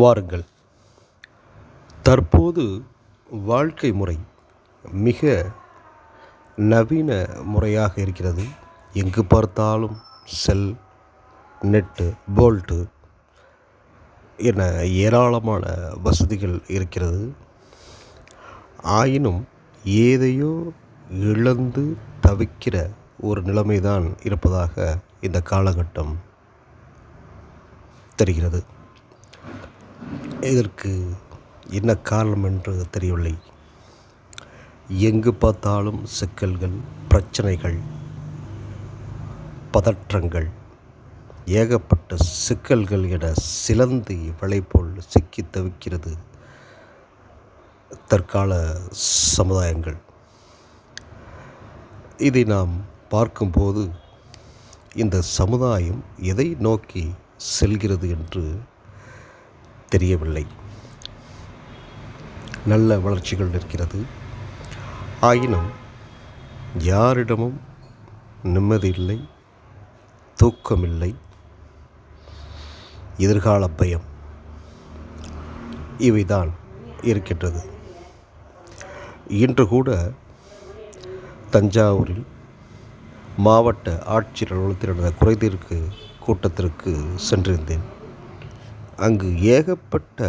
வாருங்கள். தற்போது வாழ்க்கை முறை மிக நவீன முறையாக இருக்கிறது. எங்கு பார்த்தாலும் செல் நெட்டு போல்ட்டு என ஏராளமான வசதிகள் இருக்கிறது. ஆயினும் ஏதையோ இழந்து தவிக்கிற ஒரு நிலைமைதான் இருப்பதாக இந்த காலகட்டம் தெரிகிறது. இதற்கு என்ன காரணம் என்று தெரியவில்லை. எங்கு பார்த்தாலும் சிக்கல்கள் பிரச்சனைகள் பதற்றங்கள் ஏகப்பட்ட சிக்கல்கள் என சிலந்து வலை போல் சிக்கி தவிக்கிறது தற்கால சமுதாயங்கள். இதை நாம் பார்க்கும்போது இந்த சமுதாயம் எதை நோக்கி செல்கிறது என்று தெரியவில்லை. நல்ல வளர்ச்சிகள் இருக்கிறது ஆயினும் யாரிடமும் நிம்மதி இல்லை தூக்கமில்லை எதிர்கால பயம் இவைதான் இருக்கின்றது. இன்று கூட தஞ்சாவூரில் மாவட்ட ஆட்சியர் அலுவலகத்தில் நடந்த குறைதீர்க்கு கூட்டத்திற்கு சென்றிருந்தேன். அங்கு ஏகப்பட்ட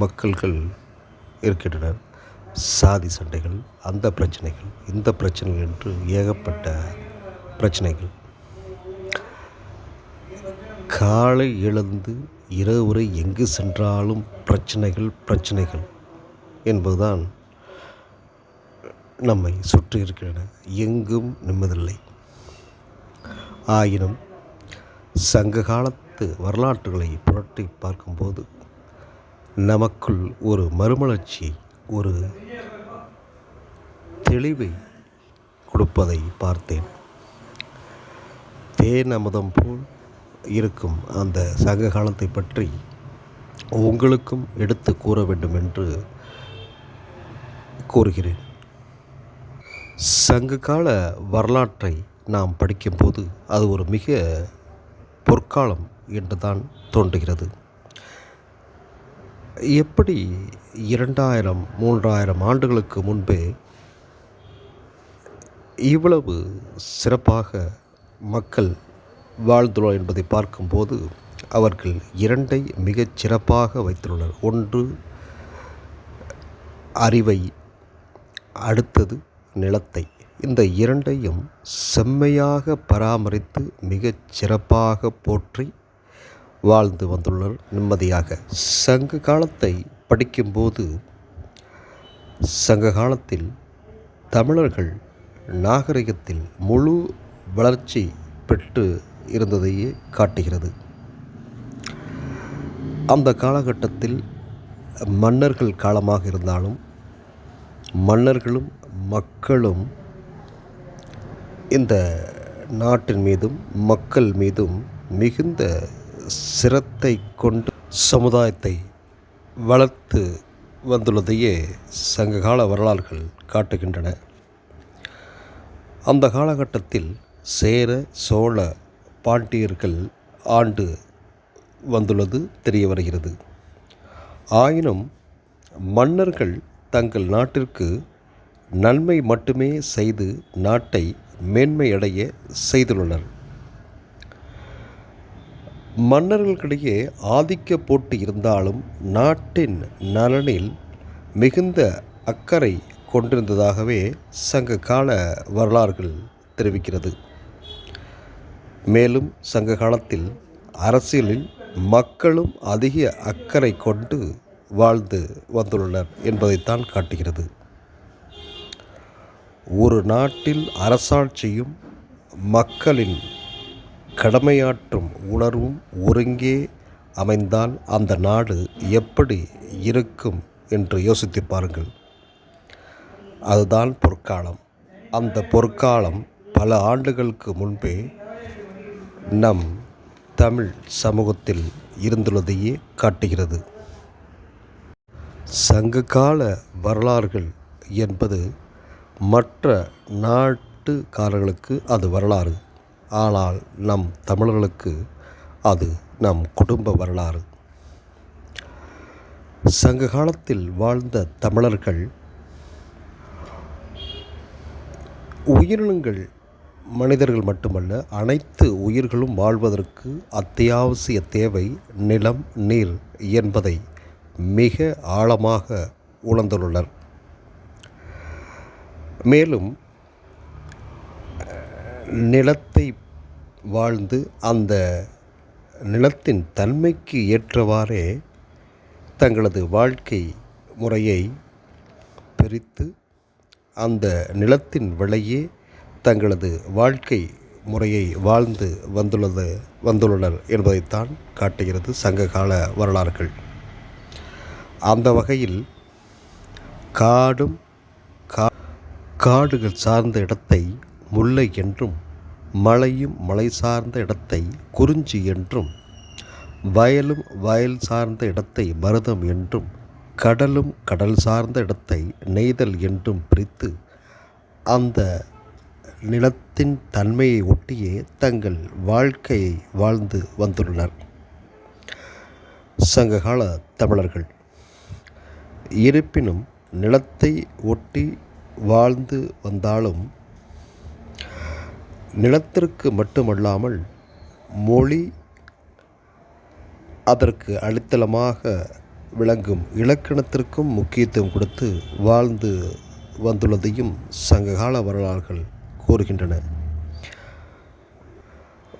மக்கள்கள் இருக்கின்றனர். சாதி சண்டைகள் அந்த பிரச்சனைகள் இந்த பிரச்சனைகள் என்று ஏகப்பட்ட பிரச்சனைகள். காலை எழுந்து இரவு வரை எங்கு சென்றாலும் பிரச்சனைகள் பிரச்சனைகள் என்பதுதான் நம்மை சுற்றி இருக்கின்றன. எங்கும் நிம்மதில்லை. ஆயினும் சங்க காலத்து வரலாற்றுகளை புரட்டி பார்க்கும்போது நமக்குள் ஒரு மறுமலர்ச்சி ஒரு தெளிவை கொடுப்பதை பார்த்தேன். தேன் அமுதம் போல் இருக்கும் அந்த சங்க காலத்தை பற்றி உங்களுக்கும் எடுத்து கூற வேண்டும் என்று கூறுகிறேன். சங்க கால வரலாற்றை நாம் படிக்கும்போது அது ஒரு மிக பொற்காலம் என்று தான் தோன்றுகிறது. எப்படி இரண்டாயிரம் மூன்றாயிரம் ஆண்டுகளுக்கு முன்பே இவ்வளவு சிறப்பாக மக்கள் வாழ்ந்துள்ளோம் என்பதை பார்க்கும்போது அவர்கள் இரண்டை மிகச் சிறப்பாக வைத்துள்ளனர். ஒன்று அறிவை அடுத்தது நிலத்தை. இந்த இரண்டையும் செம்மையாக பராமரித்து மிகச் சிறப்பாக போற்றி வாழ்ந்து வந்துள்ளனர். நிம்மதியாக சங்க காலத்தை படிக்கும்போது சங்க காலத்தில் தமிழர்கள் நாகரிகத்தில் முழு வளர்ச்சி பெற்று இருந்ததையே காட்டுகிறது. அந்த காலகட்டத்தில் மன்னர்கள் காலமாக இருந்தாலும் மன்னர்களும் மக்களும் இந்த நாட்டின் மீதும் மக்கள் மீதும் மிகுந்த சிரத்தை கொண்டு சமுதாயத்தை வளர்த்து வந்துள்ளதையே சங்ககால வரலாறுகள் காட்டுகின்றன. அந்த காலகட்டத்தில் சேர சோழ பாண்டியர்கள் ஆண்டு வந்துள்ளது தெரிய வருகிறது. ஆயினும் மன்னர்கள் தங்கள் நாட்டிற்கு நன்மை மட்டுமே செய்து நாட்டை மேன்மையடைய செய்துள்ளனர். மன்னர்களுக்கிடையே ஆதிக்க போட்டு இருந்தாலும் நாட்டின் நலனில் மிகுந்த அக்கறை கொண்டிருந்ததாகவே சங்க கால வரலாறுகள் தெரிவிக்கிறது. மேலும் சங்க காலத்தில் அரசியலில் மக்களும் அதிக அக்கறை கொண்டு வாழ்ந்து வந்துள்ளனர் என்பதைத்தான் காட்டுகிறது. ஒரு நாட்டில் அரசாட்சியும் மக்களின் கடமையாற்றும் உணர்வும் ஒருங்கே அமைந்தால் அந்த நாடு எப்படி இருக்கும் என்று யோசித்து பாருங்கள். அதுதான் பொற்காலம். அந்த பொற்காலம் பல ஆண்டுகளுக்கு முன்பே நம் தமிழ் சமூகத்தில் இருந்துள்ளதையே காட்டுகிறது. சங்ககால வரலாறுகள் என்பது மற்ற நாட்டுக்காரர்களுக்கு அது வரலாறு. ஆனால் நம் தமிழர்களுக்கு அது நம் குடும்ப வரலாறு. சங்க காலத்தில் வாழ்ந்த தமிழர்கள் உயிரினங்கள் மனிதர்கள் மட்டுமல்ல அனைத்து உயிர்களும் வாழ்வதற்கு அத்தியாவசிய தேவை நிலம் நீர் என்பதை மிக ஆழமாக உணர்ந்துள்ளனர். மேலும் நிலத்தை வாழ்ந்து அந்த நிலத்தின் தன்மைக்கு ஏற்றவாறே தங்களது வாழ்க்கை முறையை பிரித்து அந்த நிலத்தின் விலையே தங்களது வாழ்க்கை முறையை வாழ்ந்து வந்துள்ளது வந்துள்ளனர் என்பதைத்தான் காட்டுகிறது சங்ககால வரலாறுகள். அந்த வகையில் காடும் காடுகள் சார்ந்த இடத்தை முல்லை என்றும் மலையும் மலை சார்ந்த இடத்தை குறிஞ்சி என்றும் வயலும் வயல் சார்ந்த இடத்தை மருதம் என்றும் கடலும் கடல் சார்ந்த இடத்தை நெய்தல் என்றும் பிரித்து அந்த நிலத்தின் தன்மையை ஒட்டியே தங்கள் வாழ்க்கையை வாழ்ந்து வந்துள்ளனர். சங்ககால தமிழர்கள். இருப்பினும் நிலத்தை ஒட்டி வாழ்ந்து வந்தாலும் நிலத்திற்கு மட்டுமல்லாமல் மொழி அதற்கு அடித்தளமாக விளங்கும் இலக்கணத்திற்கும் முக்கியத்துவம் கொடுத்து வாழ்ந்து வந்துள்ளதையும் சங்ககால வரலாறுகள் கூறுகின்றன.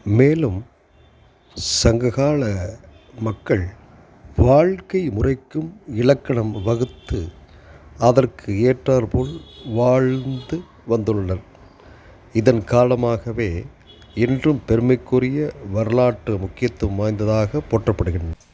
மேலும் சங்ககால மக்கள் வாழ்க்கை முறைக்கும் இலக்கணம் வகுத்து அதற்கு ஏற்றாற்போல் வாழ்ந்து வந்துள்ளனர். இதன் காலமாகவே இன்றும் பெருமைக்குரிய வரலாற்று முக்கியத்துவம் வாய்ந்ததாக போற்றப்படுகின்றன.